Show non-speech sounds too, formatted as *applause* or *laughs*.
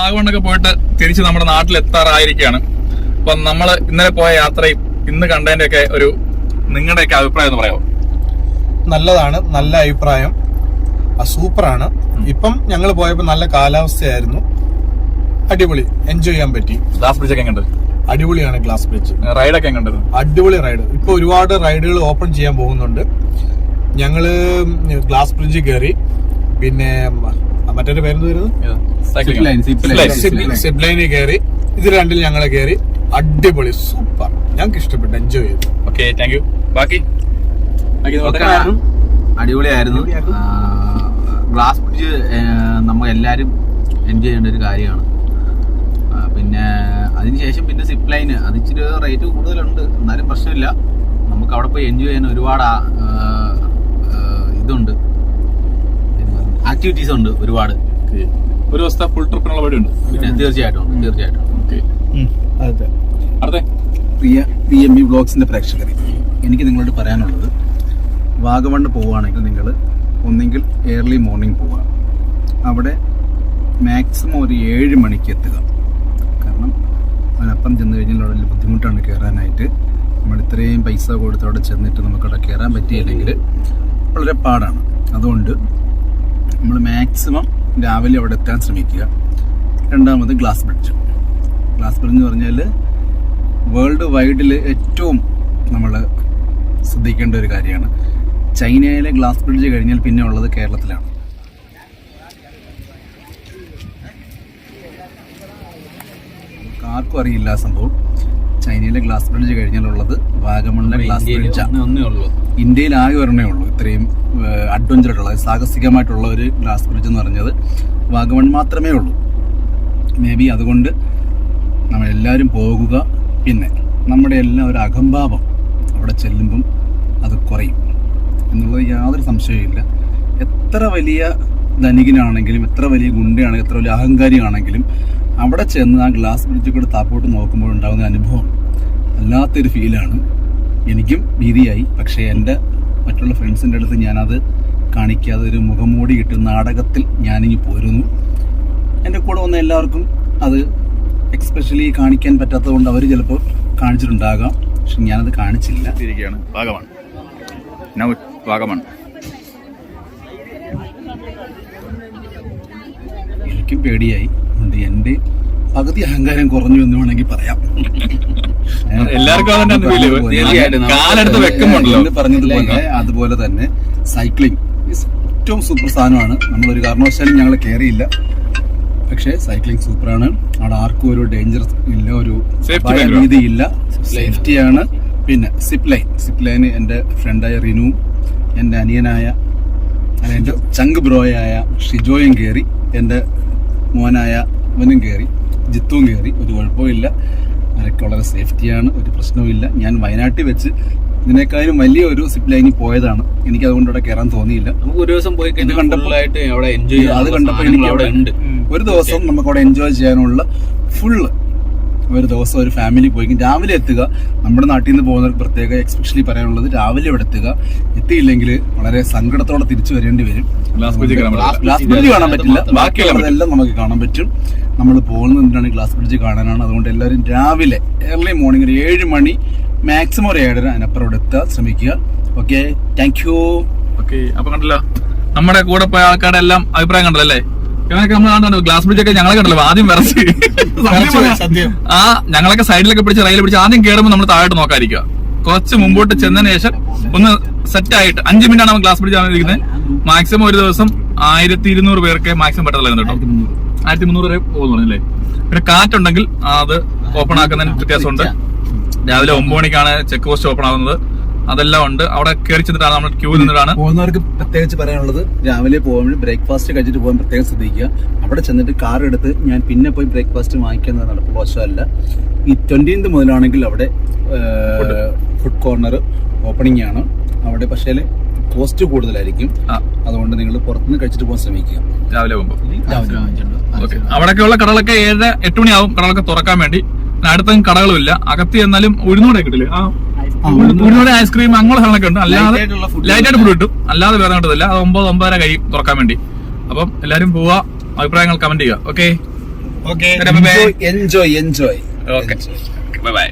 വാഗമണ്ണൊക്കെ പോയിട്ട് തിരിച്ച് നമ്മുടെ നാട്ടിൽ എത്താറായിരിക്കുകയാണ് അപ്പൊ നമ്മൾ ഇന്നലെ പോയ യാത്രയും ഇന്ന് കണ്ടതിന്റെ ഒക്കെ ഒരു നിങ്ങളുടെയൊക്കെ അഭിപ്രായം എന്ന് പറയാമോ? നല്ലതാണ് നല്ല അഭിപ്രായം. സൂപ്പറാണ്. ഇപ്പം ഞങ്ങൾ പോയപ്പോ നല്ല കാലാവസ്ഥയായിരുന്നു. അടിപൊളി എൻജോയ് ചെയ്യാൻ പറ്റി. ഗ്ലാസ് ബ്രിഡ്ജ് ഒക്കെ എങ്ങനെയുണ്ട് അടിപൊളിയാണ് ഗ്ലാസ് ബ്രിഡ്ജ്. റൈഡൊക്കെ എങ്ങനെയുണ്ട് അടിപൊളി റൈഡ്. ഇപ്പൊ ഒരുപാട് റൈഡുകൾ ഓപ്പൺ ചെയ്യാൻ പോകുന്നുണ്ട്. ഞങ്ങൾ ഗ്ലാസ് ബ്രിഡ്ജ് കയറി പിന്നെ മറ്റൊരു പേരെന്ത് വരുന്നത് സിബ്ലൈനിൽ കയറി ഇത് രണ്ടിൽ ഞങ്ങൾ കയറി അടിപൊളി സൂപ്പർ ഞങ്ങൾക്ക് ഇഷ്ടപ്പെട്ടു എൻജോയ് ചെയ്തു. ഓക്കെ താങ്ക് യു ബാക്കി? അടിപൊളിയായിരുന്നു. ഗ്ലാസ് ബ്രിഡ്ജ് നമ്മൾ എല്ലാവരും എൻജോയ് ചെയ്യേണ്ട ഒരു കാര്യമാണ്. പിന്നെ അതിനുശേഷം പിന്നെ സിപ്പ് ലൈന് അത് ഇച്ചിരി റേറ്റ് കൂടുതലുണ്ട്. എന്നാലും പ്രശ്നമില്ല. നമുക്ക് അവിടെ പോയി എൻജോയ് ചെയ്യാൻ ഒരുപാട് ഇതുണ്ട്. ആക്ടിവിറ്റീസ് ഉണ്ട് ഒരുപാട്. ഒരു ദിവസത്തെ ഫുൾ ട്രിപ്പിനുള്ള വഴി ഉണ്ട്. പിന്നെ തീർച്ചയായിട്ടും തീർച്ചയായിട്ടും ഓക്കെ അതെ. അടുത്തേ. പ്രിയ പി എം ബി ബ്ലോഗ്സിന്റെ പ്രേക്ഷകരെ എനിക്ക് നിങ്ങളോട് പറയാനുള്ളത് വാഗമണ്ണ് പോവുകയാണെങ്കിൽ നിങ്ങൾ ഒന്നെങ്കിൽ ഏർലി മോർണിംഗ് പോവുക. അവിടെ മാക്സിമം ഒരു ഏഴ് മണിക്ക് എത്തുക. കാരണം അതിനപ്പുറം ചെന്ന് കഴിഞ്ഞാൽ അവിടെ ബുദ്ധിമുട്ടാണ് കയറാനായിട്ട്. നമ്മൾ ഇത്രയും പൈസ കൊടുത്ത് അവിടെ ചെന്നിട്ട് നമുക്കവിടെ കയറാൻ പറ്റിയില്ലെങ്കിൽ വളരെ പാടാണ്. അതുകൊണ്ട് നമ്മൾ മാക്സിമം രാവിലെ അവിടെ എത്താൻ ശ്രമിക്കുക. രണ്ടാമത് ഗ്ലാസ് ബ്രിഡ്ജ് ഗ്ലാസ് ബ്രിഡ്ജ് എന്ന് പറഞ്ഞാൽ വേൾഡ് വൈഡിൽ ഏറ്റവും നമ്മൾ ശ്രദ്ധിക്കേണ്ട ഒരു കാര്യമാണ്. ചൈനയിലെ ഗ്ലാസ് ബ്രിഡ്ജ് കഴിഞ്ഞാൽ പിന്നെ ഉള്ളത് കേരളത്തിലാണ്. ആർക്കും അറിയില്ല സംഭവം. ചൈനയിലെ ഗ്ലാസ് ബ്രിഡ്ജ് കഴിഞ്ഞാലുള്ളത് വാഗമണിലെ ഗ്ലാസ് ബ്രിഡ്ജ്. ഒന്നേ ഉള്ളൂ. ഇന്ത്യയിൽ ആകെ ഒരെണ്ണേ ഉള്ളൂ. ഇത്രയും അഡ്വഞ്ചർ ആയിട്ടുള്ള സാഹസികമായിട്ടുള്ള ഒരു ഗ്ലാസ് ബ്രിഡ്ജ് എന്ന് പറഞ്ഞത് വാഗമൺ മാത്രമേ ഉള്ളൂ. മേ ബി അതുകൊണ്ട് നമ്മളെല്ലാവരും പോകുക. പിന്നെ നമ്മുടെ എല്ലാം ഒരു അകംഭാവം അവിടെ ചെല്ലുമ്പം അത് കുറയും. എന്നുള്ളത് യാതൊരു സംശയമില്ല എത്ര വലിയ ധനികനാണെങ്കിലും എത്ര വലിയ ഗുണ്ടയാണെങ്കിലും എത്ര വലിയ അഹങ്കാരിയാണെങ്കിലും അവിടെ ചെന്ന് ആ ഗ്ലാസ് ബ്രിഡ്ജിൽ കൂടെ താപ്പോട്ട് നോക്കുമ്പോൾ ഉണ്ടാകുന്ന അനുഭവം വല്ലാത്തൊരു ഫീലാണ് എനിക്കും ഭീതിയായി. പക്ഷേ എന്റെ മറ്റുള്ള ഫ്രണ്ട്സിന്റെ അടുത്ത് ഞാനത് കാണിക്കാതെ ഒരു മുഖംമൂടി ഇട്ട് നാടകത്തിൽ ഞാനിങ്ങി പോരുന്നു. എന്റെ കൂടെ വന്ന എല്ലാവർക്കും അത് എക്സ്പെഷ്യലി കാണിക്കാൻ പറ്റാത്തത് കൊണ്ട് അവർ ചിലപ്പോൾ കാണിച്ചിട്ടുണ്ടാകാം. പക്ഷെ ഞാനത് കാണിച്ചില്ല. ഭാഗമാണ് നൗ വാഗമൺ എനിക്കും പേടിയായി. അതുകൊണ്ട് എന്റെ പകുതി അഹങ്കാരം കുറഞ്ഞു എന്ന് വേണമെങ്കിൽ പറയാം. *laughs* എല്ലാവർക്കും പറഞ്ഞതുപോലെ അതുപോലെ തന്നെ സൈക്ലിംഗ് ഏറ്റവും സൂപ്പർ സാധനമാണ്. നമ്മളൊരു കാരണവശാലും ഞങ്ങൾ കയറിയില്ല പക്ഷേ സൈക്ലിംഗ് സൂപ്പറാണ്. അവിടെ ആർക്കും ഒരു ഡേഞ്ചർ ഇല്ല ഒരു Safety ഇല്ല. സേഫ്റ്റിയാണ് പിന്നെ സിപ്പ് ലൈൻ സിപ്പ് ലൈന് എന്റെ ഫ്രണ്ടായ റിനുവും എന്റെ അനിയനായ എന്റെ ചങ്ക് ബ്രോയായ ഷിജോയും കയറി എന്റെ മോനായ അവനും കയറി ജിത്തുവും കയറി ഒരു കുഴപ്പമില്ല അവരൊക്കെ വളരെ സേഫ്റ്റിയാണ് ഒരു പ്രശ്നവുമില്ല. ഞാൻ വയനാട്ടിൽ വെച്ച് ഇതിനേക്കാളും വലിയ ഒരു സിപ്പ് ലൈനിൽ പോയതാണ്. എനിക്ക് അതുകൊണ്ട് അവിടെ കയറാൻ തോന്നിയില്ല. നമുക്ക് ഒരു ദിവസം പോയി കണ്ടപ്പോഴായിട്ട് കഴിഞ്ഞാൽ അവിടെ എൻജോയ് അത് കണ്ടപ്പോൾ എനിക്ക് അവിടെ ഉണ്ട്. ഒരു ദിവസം നമുക്ക് അവിടെ എൻജോയ് ചെയ്യാനുള്ള ഫുള്ള് ഒരു ദിവസം ഒരു ഫാമിലി പോയി രാവിലെ എത്തുക. നമ്മുടെ നാട്ടിൽ നിന്ന് പോകുന്നവർക്ക് പ്രത്യേക എക്സ്പെഷ്യലി പറയാനുള്ളത് രാവിലെ ഇവിടെ എത്തുക. എത്തിയില്ലെങ്കിൽ വളരെ സങ്കടത്തോടെ തിരിച്ചു വരേണ്ടി വരും. ഗ്ലാസ് ബ്രിഡ്ജ് കാണാൻ പറ്റില്ല. ബാക്കിയുള്ളതെല്ലാം നമുക്ക് കാണാൻ പറ്റും. നമ്മൾ പോകുന്നത് എന്തിനാണ്? ഗ്ലാസ് ബ്രിഡ്ജ് കാണാനാണ്. അതുകൊണ്ട് എല്ലാവരും രാവിലെ ഏർലി മോർണിംഗ് ഒരു ഏഴ് മണി മാക്സിമം ഒരു ഏഴര അതിനപ്പുറം ഇവിടെ എത്താൻ ശ്രമിക്കുക. ഓക്കെ താങ്ക് യു ഓക്കെ അപ്പൊ കണ്ടല്ലോ. നമ്മുടെ കൂടെ പോയ ആൾക്കാരുടെ എല്ലാം അഭിപ്രായം കണ്ടല്ലേ ഇവനൊക്കെ നമ്മൾ കാണുന്നുണ്ട് ഗ്ലാസ് ബ്രിഡ്ജ് ഒക്കെ ഞങ്ങളെ കണ്ടല്ലോ. ആദ്യം സത്യം. ആ ഞങ്ങളൊക്കെ സൈഡിലൊക്കെ പിടിച്ച് റെയിൽ പിടിച്ച് ആദ്യം കയറുമ്പോൾ നമ്മൾ താഴോട്ട് നോക്കാതിരിക്കുക. കുറച്ച് മുമ്പോട്ട് ചെന്നതിന് ശേഷം ഒന്ന് സെറ്റ് ആയിട്ട് അഞ്ച് മിനിറ്റ് ആണ് നമ്മൾ ഗ്ലാസ് ബ്രിഡ്ജ് ആണ് ഇരിക്കുന്നത്. മാക്സിമം ഒരു ദിവസം ആയിരത്തി ഇരുന്നൂറ് പേർക്ക് മാക്സിമം പെട്ടതല്ലേ കേട്ടോ. ആയിരത്തി മുന്നൂറ് വരെ പോകുന്നു അല്ലേ പിന്നെ കാറ്റുണ്ടെങ്കിൽ അത് ഓപ്പൺ ആക്കുന്നതിന് വ്യത്യാസമുണ്ട്. രാവിലെ ഒമ്പത് മണിക്കാണ് ചെക്ക് പോസ്റ്റ് ഓപ്പൺ ആകുന്നത് അതെല്ലാം ഉണ്ട്. അവിടെ കയറി ചെന്നിട്ടാണ് നമ്മൾ ക്യൂ നിന്നിട്ടാണ്. പോകുന്നവർക്ക് പ്രത്യേകിച്ച് പറയാനുള്ളത് രാവിലെ പോകുമ്പോൾ ബ്രേക്ക്ഫാസ്റ്റ് കഴിച്ചിട്ട് പോകാൻ പ്രത്യേകം ശ്രദ്ധിക്കുക. അവിടെ ചെന്നിട്ട് കാർ എടുത്ത് ഞാൻ പിന്നെ പോയി ബ്രേക്ക്ഫാസ്റ്റ് വാങ്ങിക്കുന്നത് നടപ്പ് മോശമല്ല. ഈ ട്വന്റീൻത് മുതലാണെങ്കിൽ അവിടെ ഫുഡ് കോർണർ ഓപ്പണിംഗ് ആണ്. അവിടെ പക്ഷേ കോസ്റ്റ് കൂടുതലായിരിക്കും. അതുകൊണ്ട് നിങ്ങൾ പുറത്തുനിന്ന് കഴിച്ചിട്ട് പോകാൻ ശ്രമിക്കുക. രാവിലെ പോകുമ്പോൾ അവിടെയൊക്കെയുള്ള കടകളൊക്കെ ഏഴ് എട്ട് മണിയാവും കടകളൊക്കെ തുറക്കാൻ വേണ്ടി. അടുത്തും കടകളും ഇല്ല അകത്ത് ചെന്നാലും ഉഴുന്നൂടെ കിട്ടില്ലേ? ആ. ഉഴുന്നോടെ ഐസ്ക്രീം അങ്ങനെയുള്ള സാധനമൊക്കെ ഉണ്ട്. അല്ലാതെ ലൈറ്റായിട്ട് ലൈറ്റ് ആയിട്ട് ഫുഡ് കിട്ടും. അല്ലാതെ വേറെ കിട്ടത്തില്ല അത് ഒമ്പത് ഒമ്പതര കഴിയും തുറക്കാൻ വേണ്ടി. അപ്പം എല്ലാരും പോവാ അഭിപ്രായങ്ങൾ കമന്റ് ചെയ്യുക. Okay enjoy enjoy okay bye bye